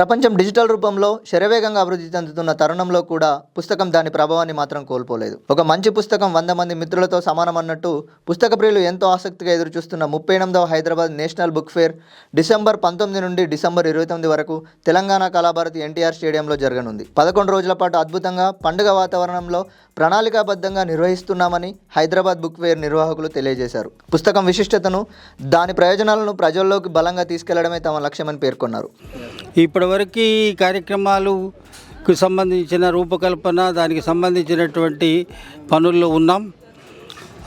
ప్రపంచం డిజిటల్ రూపంలో శరవేగంగా అభివృద్ధి చెందుతున్న తరుణంలో కూడా పుస్తకం దాని ప్రభావాన్ని మాత్రం కోల్పోలేదు. ఒక మంచి పుస్తకం వంద మంది మిత్రులతో సమానం అన్నట్టు పుస్తక ప్రియులు ఎంతో ఆసక్తిగా ఎదురుచూస్తున్న ముప్పై ఎనిమిదవ Hyderabad national book fair December పంతొమ్మిది నుండి డిసెంబర్ ఇరవై తొమ్మిది వరకు తెలంగాణ కళాభారతి ఎన్టీఆర్ స్టేడియంలో జరగనుంది. పదకొండు రోజుల పాటు అద్భుతంగా పండుగ వాతావరణంలో ప్రణాళికాబద్ధంగా నిర్వహిస్తున్నామని హైదరాబాద్ బుక్ ఫేర్ నిర్వాహకులు తెలియజేశారు. పుస్తకం విశిష్టతను దాని ప్రయోజనాలను ప్రజల్లోకి బలంగా తీసుకెళ్ళడమే తమ లక్ష్యమని పేర్కొన్నారు. ఇప్పటివరకు ఈ కార్యక్రమాలకు సంబంధించిన రూపకల్పన దానికి సంబంధించినటువంటి పనుల్లో ఉన్నాం.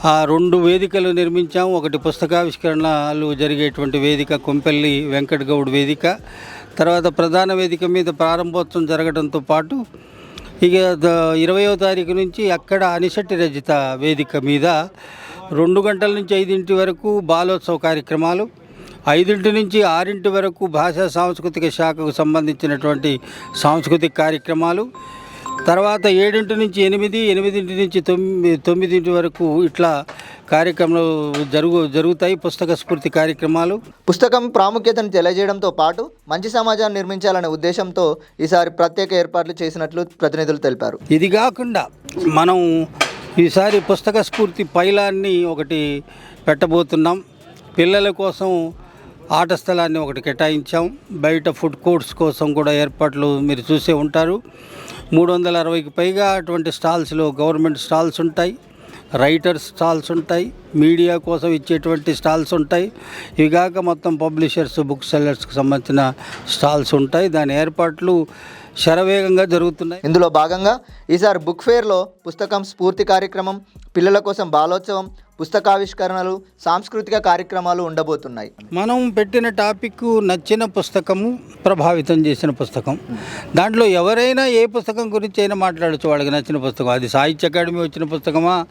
ఆ రెండు వేదికలు నిర్మించాం. ఒకటి పుస్తకావిష్కరణలు జరిగేటువంటి వేదిక కొంపెల్లి వెంకట గౌడ్ వేదిక. తర్వాత ప్రధాన వేదిక మీద ప్రారంభోత్సవం జరగడంతో పాటు ఇక ఇరవయో తారీఖు నుంచి అక్కడ అనిశెట్టి రజిత వేదిక మీద రెండు గంటల నుంచి ఐదింటి వరకు బాలోత్సవ కార్యక్రమాలు ఐదింటి నుంచి ఆరింటి వరకు భాషా సాంస్కృతిక శాఖకు సంబంధించినటువంటి సాంస్కృతిక కార్యక్రమాలు. తర్వాత ఏడింటి నుంచి ఎనిమిది ఎనిమిదింటి నుంచి తొమ్మిది తొమ్మిదింటి వరకు ఇట్లా కార్యక్రమాలు జరుగు జరుగుతాయి పుస్తక స్ఫూర్తి కార్యక్రమాలు. పుస్తకం ప్రాముఖ్యతను తెలియజేయడంతో పాటు మంచి సమాజాన్ని నిర్మించాలనే ఉద్దేశంతో ఈసారి ప్రత్యేక ఏర్పాట్లు చేసినట్లు ప్రతినిధులు తెలిపారు. ఇది కాకుండా మనం ఈసారి పుస్తక స్ఫూర్తి పైలాన్ని ఒకటి పెట్టబోతున్నాం. పిల్లల కోసం ఆట స్థలాన్ని ఒకటి కేటాయించాం. బయట ఫుడ్ కోర్ట్స్ కోసం కూడా ఏర్పాట్లు మీరు చూసే ఉంటారు. మూడు వందల అరవైకి పైగా అటువంటి స్టాల్స్లో గవర్నమెంట్ స్టాల్స్ ఉంటాయి. రైటర్స్ స్టాల్స్ ఉంటాయి. మీడియా కోసం ఇచ్చేటువంటి స్టాల్స్ ఉంటాయి. ఇవి కాక మొత్తం పబ్లిషర్స్ బుక్ సెల్లర్స్కి సంబంధించిన స్టాల్స్ ఉంటాయి. దాని ఏర్పాట్లు శరవేగంగా జరుగుతున్నాయి. ఇందులో భాగంగా ఈసారి బుక్ ఫేర్లో పుస్తకం స్ఫూర్తి కార్యక్రమం పిల్లల కోసం బాలోత్సవం పుస్తకావిష్కరణలు సాంస్కృతిక కార్యక్రమాలు ఉండబోతున్నాయి. మనం పెట్టిన టాపిక్ నచ్చిన పుస్తకము ప్రభావితం చేసిన పుస్తకం. దాంట్లో ఎవరైనా ఏ పుస్తకం గురించి అయినా మాట్లాడచ్చు. వాళ్ళకి నచ్చిన పుస్తకం. అది సాహిత్య అకాడమీ వచ్చిన పుస్తకమా?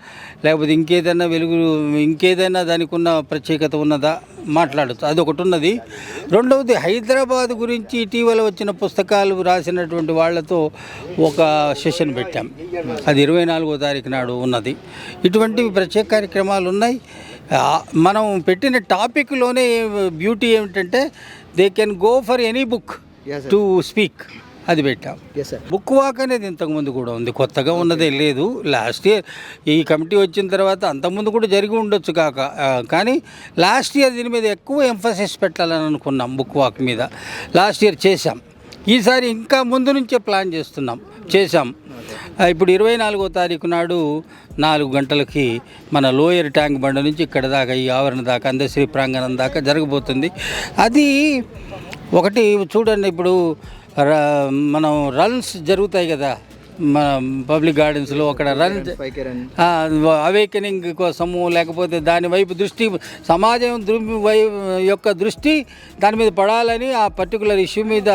లేకపోతే ఇంకేదైనా వెలుగు ఇంకేదైనా దానికి ఉన్న ప్రత్యేకత ఉన్నదా? మాట్లాడచ్చు. అది ఒకటి ఉన్నది. రెండవది హైదరాబాద్ గురించి ఇటీవల వచ్చిన పుస్తకాలు రాసినటువంటి వాళ్ళతో ఒక సెషన్ పెట్టాం. అది ఇరవై నాలుగో తారీఖు నాడు ఉన్నది. ఇటువంటి ప్రత్యేక కార్యక్రమాలు ఉన్నాయి. ఆ, మనం పెట్టిన టాపిక్లోనే బ్యూటీ ఏమిటంటే they can go for any book to speak అది పెట్టాం. బుక్ వాక్ అనేది ఇంతకుముందు కూడా ఉంది. కొత్తగా ఉన్నదే లేదు. లాస్ట్ ఇయర్ ఈ కమిటీ వచ్చిన తర్వాత అంతకుముందు కూడా జరిగి ఉండొచ్చు కాక కానీ లాస్ట్ ఇయర్ దీని మీద ఎక్కువ ఎంఫసిస్ పెట్టాలని అనుకున్నాం బుక్ వాక్ మీద. లాస్ట్ ఇయర్ చేశాం. ఈసారి ఇంకా ముందు నుంచే ప్లాన్ చేస్తున్నాం. చేశాం. ఇప్పుడు ఇరవై నాలుగో తారీఖు నాడు నాలుగు గంటలకి మన లోయర్ ట్యాంక్ బండ నుంచి ఇక్కడ దాకా ఈ ఆవరణ దాకా అందశ్రీ ప్రాంగణం దాకా జరగబోతుంది. అది ఒకటి చూడండి ఇప్పుడు ర- మనం రన్స్ జరుగుతాయి కదా. మన పబ్లిక్ గార్డెన్స్లో అక్కడ రన్ అవేకనింగ్ కోసము లేకపోతే దాని వైపు దృష్టి సమాజం యొక్క దృష్టి దాని మీద పడాలని ఆ పర్టికులర్ ఇష్యూ మీద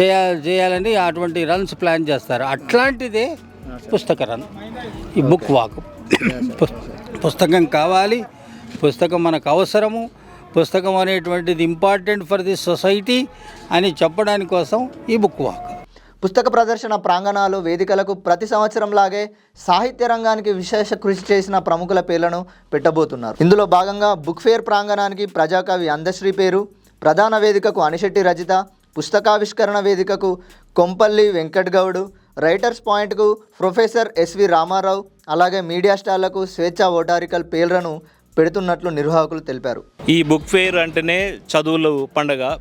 చేయ చేయాలని అటువంటి రన్స్ ప్లాన్ చేస్తారు. అట్లాంటిదే పుస్తక రన్. ఈ బుక్ వాక్. పుస్- పుస్తకం కావాలి పుస్తకం మనకు అవసరము పుస్తకం అనేటువంటిది ఇంపార్టెంట్ ఫర్ ది సొసైటీ అని చెప్పడానికి కోసం ఈ బుక్ వాక్. పుస్తక ప్రదర్శన ప్రాంగణాలు వేదికలకు ప్రతి సంవత్సరం లాగే సాహిత్య రంగానికి విశేష కృషి చేసిన ప్రముఖుల పేర్లను పెట్టబోతున్నారు. ఇందులో భాగంగా బుక్ ఫేర్ ప్రాంగణానికి ప్రజాకవి అందశ్రీ పేరు ప్రధాన వేదికకు అనిశెట్టి రజిత పుస్తకావిష్కరణ వేదికకు కొంపల్లి వెంకట్ గౌడ్ రైటర్స్ పాయింట్కు ప్రొఫెసర్ ఎస్వి రామారావు అలాగే మీడియా స్టార్లకు స్వేచ్ఛ ఓటారికల్ పేర్లను పెడుతున్నట్లు నిర్వాహకులు తెలిపారు. ఈ బుక్ ఫెయిర్ అంటేనే చదువుల పండగ.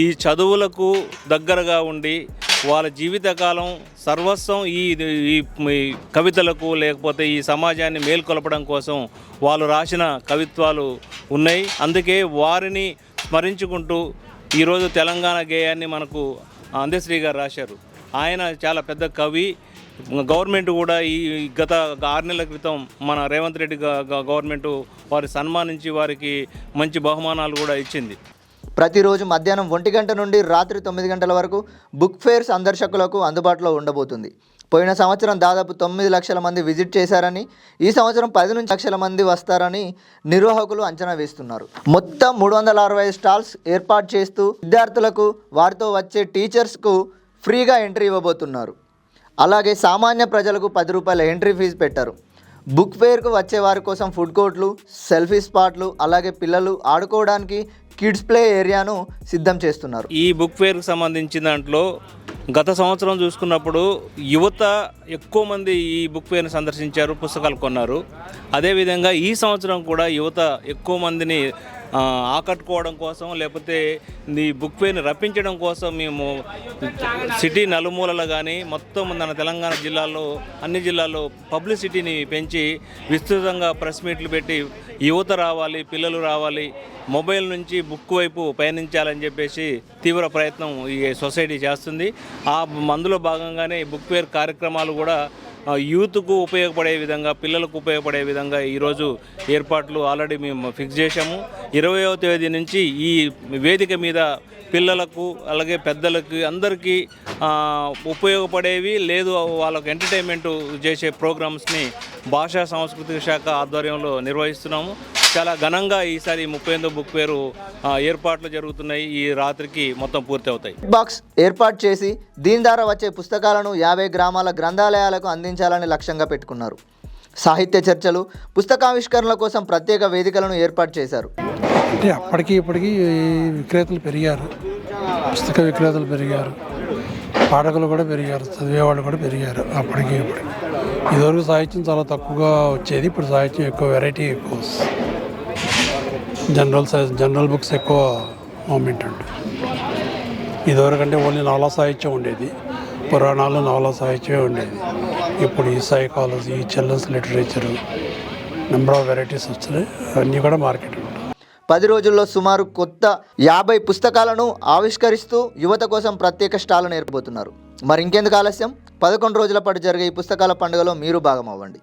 ఈ చదువులకు దగ్గరగా ఉండి వాళ్ళ జీవితకాలం సర్వస్వం ఈ ఈ కవితలకు లేకపోతే ఈ సమాజాన్ని మేల్కొలపడం కోసం వాళ్ళు రాసిన కవిత్వాలు ఉన్నాయి. అందుకే వారిని స్మరించుకుంటూ ఈరోజు తెలంగాణ గేయాన్ని మనకు అందశ్రీ గారు రాశారు. ఆయన చాలా పెద్ద కవి. గవర్నమెంట్ కూడా ఈ గత ఆరు నెలల క్రితం మన రేవంత్ రెడ్డి గ- గవర్నమెంట్ వారి సన్మానించి వారికి మంచి బహుమానాలు కూడా ఇచ్చింది. ప్రతిరోజు మధ్యాహ్నం ఒంటి గంట నుండి రాత్రి తొమ్మిది గంటల వరకు బుక్ ఫేర్ సందర్శకులకు అందుబాటులో ఉండబోతుంది. పోయిన సంవత్సరం దాదాపు తొమ్మిది లక్షల మంది విజిట్ చేశారని ఈ సంవత్సరం పది నుంచి లక్షల మంది వస్తారని నిర్వాహకులు అంచనా వేస్తున్నారు. మొత్తం మూడు వందల అరవై స్టాల్స్ ఏర్పాటు చేస్తూ విద్యార్థులకు వారితో వచ్చే టీచర్స్కు ఫ్రీగా ఎంట్రీ ఇవ్వబోతున్నారు. అలాగే సామాన్య ప్రజలకు పది రూపాయల ఎంట్రీ ఫీజు పెట్టారు. బుక్ ఫేర్కు వచ్చే వారి కోసం ఫుడ్ కోర్ట్లు సెల్ఫీ స్పాట్లు అలాగే పిల్లలు ఆడుకోవడానికి కిడ్స్ ప్లే ఏరియాను సిద్ధం చేస్తున్నారు. ఈ బుక్ ఫేర్కి సంబంధించిన దాంట్లో గత సంవత్సరం చూసుకున్నప్పుడు యువత ఎక్కువ మంది ఈ బుక్ ఫేర్ని సందర్శించారు పుస్తకాలు కొన్నారు. అదేవిధంగా ఈ సంవత్సరం కూడా యువత ఎక్కువ మందిని ఆకట్టుకోవడం కోసం లేకపోతే ఈ బుక్ ఫేర్ని రప్పించడం కోసం మేము సిటీ నలుమూలలు కానీ మొత్తం మన తెలంగాణ జిల్లాలో అన్ని జిల్లాల్లో పబ్లిసిటీని పెంచి విస్తృతంగా ప్రెస్ మీట్లు పెట్టి యువత రావాలి పిల్లలు రావాలి మొబైల్ నుంచి బుక్ వైపు పయనించాలని చెప్పేసి తీవ్ర ప్రయత్నం ఈ సొసైటీ చేస్తుంది. ఆ మందులో భాగంగానే బుక్ పేర్ కార్యక్రమాలు కూడా యూత్కు ఉపయోగపడే విధంగా పిల్లలకు ఉపయోగపడే విధంగా ఈరోజు ఏర్పాట్లు ఆల్రెడీ మేము ఫిక్స్ చేశాము. ఇరవయవ తేదీ నుంచి ఈ వేదిక మీద పిల్లలకు అలాగే పెద్దలకి అందరికీ ఉపయోగపడేవి లేదు. వాళ్ళకు ఎంటర్టైన్మెంట్ చేసే ప్రోగ్రామ్స్ని భాషా సాంస్కృతిక శాఖ ఆధ్వర్యంలో నిర్వహిస్తున్నాము. చాలా ఘనంగా ఈసారి ముప్పై ఎనిమిదో బుక్ పేరు ఏర్పాట్లు జరుగుతున్నాయి. ఈ రాత్రికి మొత్తం పూర్తి అవుతాయి. బాక్స్ ఏర్పాటు చేసి దీని ద్వారా వచ్చే పుస్తకాలను యాభై గ్రామాల గ్రంథాలయాలకు అందించాలని లక్ష్యంగా పెట్టుకున్నారు. సాహిత్య చర్చలు పుస్తకావిష్కరణల కోసం ప్రత్యేక వేదికలను ఏర్పాటు చేశారు. అంటే అప్పటికి ఇప్పటికి విక్రేతలు పెరిగారు. పుస్తక విక్రేతలు పెరిగారు. పాఠకులు కూడా పెరిగారు. చదివేవాళ్ళు కూడా పెరిగారు అప్పటికి ఇప్పటికి. ఇదివరకు సాహిత్యం చాలా తక్కువగా వచ్చేది. ఇప్పుడు సాహిత్యం ఎక్కువ వెరైటీ ఎక్కువ వస్తుంది. జనరల్ సైజ్ జనరల్ బుక్స్ ఎక్కువ మూమెంట్ ఉంటుంది ఇదివరకంటే ఓన్లీ నవలా సాహిత్యం ఉండేది. పురాణాలు నవలా సాహిత్యమే ఉండేది. ఇప్పుడు ఈ సైకాలజీ ఈ children's literature number of varieties వచ్చినాయి. అన్నీ కూడా మార్కెట్ పది రోజుల్లో సుమారు కొత్త యాభై పుస్తకాలను ఆవిష్కరిస్తూ యువత కోసం ప్రత్యేక స్టాలను ఏర్పబోతున్నారు. మరి ఇంకెందుకు ఆలస్యం? పదకొండు రోజుల పాటు జరిగే ఈ పుస్తకాల పండుగలో మీరు భాగం అవ్వండి